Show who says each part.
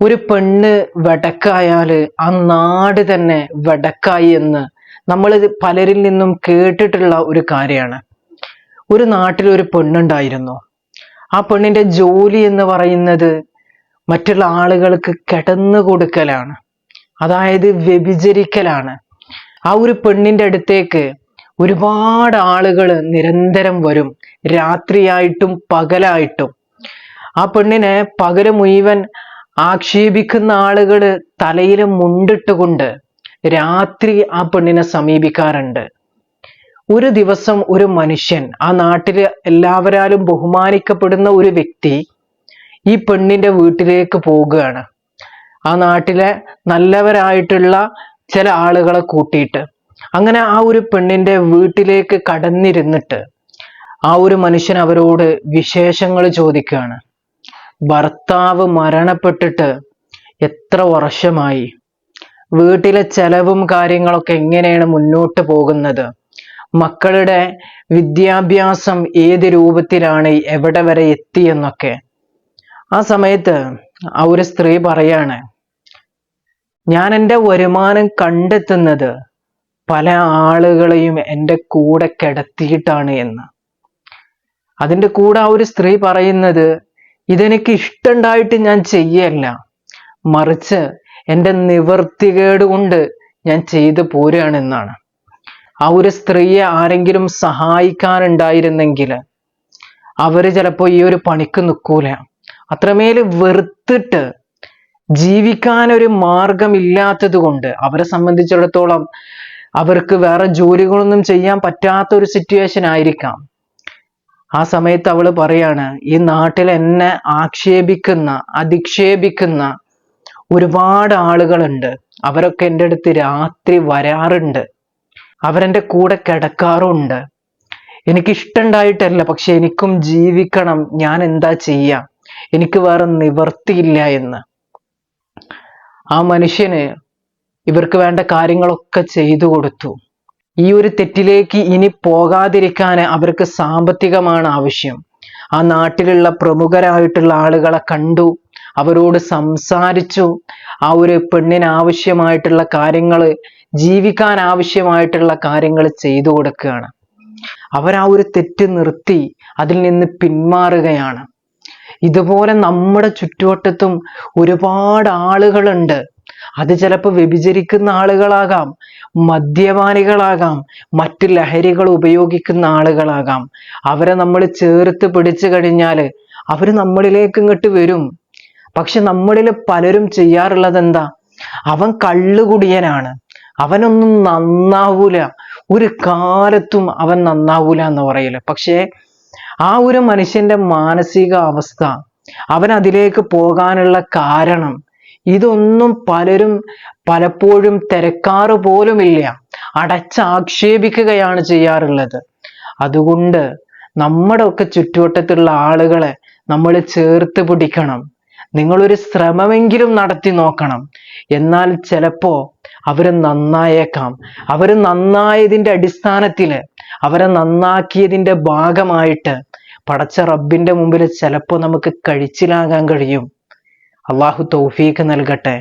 Speaker 1: ഒരു പെണ്ണ് വെടക്കായാൽ ആ നാട് തന്നെ വെടക്കായി എന്ന് നമ്മൾ പലരിൽ നിന്നും കേട്ടിട്ടുള്ള ഒരു കാര്യമാണ് ഒരു നാട്ടിൽ ഒരു പെണ്ണുണ്ടായിരുന്നു. ആ പെണ്ണിന്റെ ജോലി എന്ന് പറയുന്നത് മറ്റുള്ള ആളുകൾക്ക് കിടന്നു കൊടുക്കലാണ്. അതായത് വ്യഭിചരിക്കലാണ്. ആ ഒരു പെണ്ണിന്റെ അടുത്തേക്ക് ഒരുപാട് ആളുകൾ നിരന്തരം വരും. രാത്രിയായിട്ടും പകലായിട്ടും. ആ പെണ്ണിനെ പകൽ മുഴുവൻ ആക്ഷേപിക്കുന്ന ആളുകൾ തലയിൽ മുണ്ടിട്ടുകൊണ്ട് രാത്രി ആ പെണ്ണിനെ സമീപിക്കാറുണ്ട്. ഒരു ദിവസം ഒരു മനുഷ്യൻ ആ നാട്ടിൽ എല്ലാവരാലും ബഹുമാനിക്കപ്പെടുന്ന ഒരു വ്യക്തി ഈ പെണ്ണിന്റെ വീട്ടിലേക്ക് പോവുകയാണ്. ആ നാട്ടിലെ നല്ലവരായിട്ടുള്ള ചില ആളുകളെ കൂട്ടിയിട്ട്. അങ്ങനെ ആ ഒരു പെണ്ണിന്റെ വീട്ടിലേക്ക് കടന്നിരുന്നിട്ട് ആ ഒരു മനുഷ്യൻ അവരോട് വിശേഷങ്ങൾ ചോദിക്കുകയാണ്. ഭർത്താവ് മരണപ്പെട്ടിട്ട് എത്ര വർഷമായി? വീട്ടിലെ ചെലവും കാര്യങ്ങളൊക്കെ എങ്ങനെയാണ് മുന്നോട്ട് പോകുന്നത്? മക്കളുടെ വിദ്യാഭ്യാസം ഏത് രൂപത്തിലാണ് എവിടെ വരെ എത്തിയെന്നൊക്കെ ആ സമയത്ത് ആ ഒരു സ്ത്രീ പറയാണ് ഞാൻ എന്റെ വരുമാനം കണ്ടെത്തുന്നത് പല ആളുകളെയും എന്റെ കൂടെ കിടത്തിയിട്ടാണ് എന്ന്. അതിന്റെ കൂടെ ആ ഒരു സ്ത്രീ പറയുന്നത് ഇതെനിക്ക് ഇഷ്ടണ്ടായിട്ട് ഞാൻ ചെയ്യല്ല. മറിച്ച് എന്റെ നിവർത്തികേട് കൊണ്ട് ഞാൻ ചെയ്തു പോരുകയാണെന്നാണ്. ആ ഒരു സ്ത്രീയെ ആരെങ്കിലും സഹായിക്കാനുണ്ടായിരുന്നെങ്കിൽ അവർ ചിലപ്പോൾ ഈ ഒരു പണിക്ക് നിൽക്കൂല അത്രമേൽ വെറുത്തിട്ട് ജീവിക്കാനൊരു മാർഗമില്ലാത്തത് കൊണ്ട് അവരെ സംബന്ധിച്ചിടത്തോളം അവർക്ക് വേറെ ജോലികളൊന്നും ചെയ്യാൻ പറ്റാത്ത ഒരു സിറ്റുവേഷൻ ആയിരിക്കാം. ആ സമയത്ത് അവൾ പറയാണ് ഈ നാട്ടിൽ എന്നെ ആക്ഷേപിക്കുന്ന അധിക്ഷേപിക്കുന്ന ഒരുപാട് ആളുകളുണ്ട്. അവരൊക്കെ എന്റെ അടുത്ത് രാത്രി വരാറുണ്ട്. അവരെന്റെ കൂടെ കിടക്കാറുണ്ട് എനിക്കിഷ്ടണ്ടായിട്ടല്ല പക്ഷെ എനിക്കും ജീവിക്കണം. ഞാൻ എന്താ ചെയ്യാം? എനിക്ക് വേറെ നിവർത്തിയില്ല എന്ന്. ആ മനുഷ്യന് ഇവർക്ക് വേണ്ട കാര്യങ്ങളൊക്കെ ചെയ്തു കൊടുത്തു. ഈ ഒരു തെറ്റിലേക്ക് ഇനി പോകാതിരിക്കാൻ അവർക്ക് സാമ്പത്തികമാണ് ആവശ്യം. ആ നാട്ടിലുള്ള പ്രമുഖരായിട്ടുള്ള ആളുകളെ കണ്ടു അവരോട് സംസാരിച്ചു. ആ ഒരു പെണ്ണിന് ആവശ്യമായിട്ടുള്ള കാര്യങ്ങൾ ജീവിക്കാൻ ആവശ്യമായിട്ടുള്ള കാര്യങ്ങൾ ചെയ്തു കൊടുക്കുകയാണ്. അവർ ആ ഒരു തെറ്റ് നിർത്തി അതിൽ നിന്ന് പിന്മാറുകയാണ്. ഇതുപോലെ നമ്മുടെ ചുറ്റുവട്ടത്തും ഒരുപാട് ആളുകളുണ്ട്. അത് ചിലപ്പോൾ വ്യഭിചരിക്കുന്ന ആളുകളാകാം മദ്യപാനികളാകാം മറ്റ് ലഹരികൾ ഉപയോഗിക്കുന്ന ആളുകളാകാം. അവരെ നമ്മൾ ചേർത്ത് പിടിച്ചു കഴിഞ്ഞാൽ അവർ നമ്മളിലേക്ക് ഇങ്ങോട്ട് വരും. പക്ഷെ നമ്മളിൽ പലരും ചെയ്യാറുള്ളത് എന്താ? അവൻ കള്ളുകുടിയനാണ്. അവനൊന്നും നന്നാവൂല. ഒരു കാലത്തും അവൻ നന്നാവൂല എന്ന് പറയില്ല. പക്ഷേ ആ ഒരു മനുഷ്യന്റെ മാനസിക അവസ്ഥ അവൻ അതിലേക്ക് പോകാനുള്ള കാരണം ഇതൊന്നും പലരും പലപ്പോഴും തിരക്കാറ് പോലുമില്ല. അടച്ചാക്ഷേപിക്കുകയാണ് ചെയ്യാറുള്ളത്. അതുകൊണ്ട് നമ്മുടെ ഒക്കെ ചുറ്റുവട്ടത്തുള്ള ആളുകളെ നമ്മൾ ചേർത്ത് പിടിക്കണം. നിങ്ങളൊരു ശ്രമമെങ്കിലും നടത്തി നോക്കണം. എന്നാൽ ചിലപ്പോ അവർ നന്നായേക്കാം. അവർ നന്നായതിന്റെ അടിസ്ഥാനത്തിൽ അവരെ നന്നാക്കിയതിന്റെ ഭാഗമായിട്ട് പടച്ച റബ്ബിന്റെ മുമ്പിൽ ചിലപ്പോ നമുക്ക് കഴിച്ചിലാകാൻ കഴിയും. അള്ളാഹു തൗഫീക്ക് നൽകട്ടെ.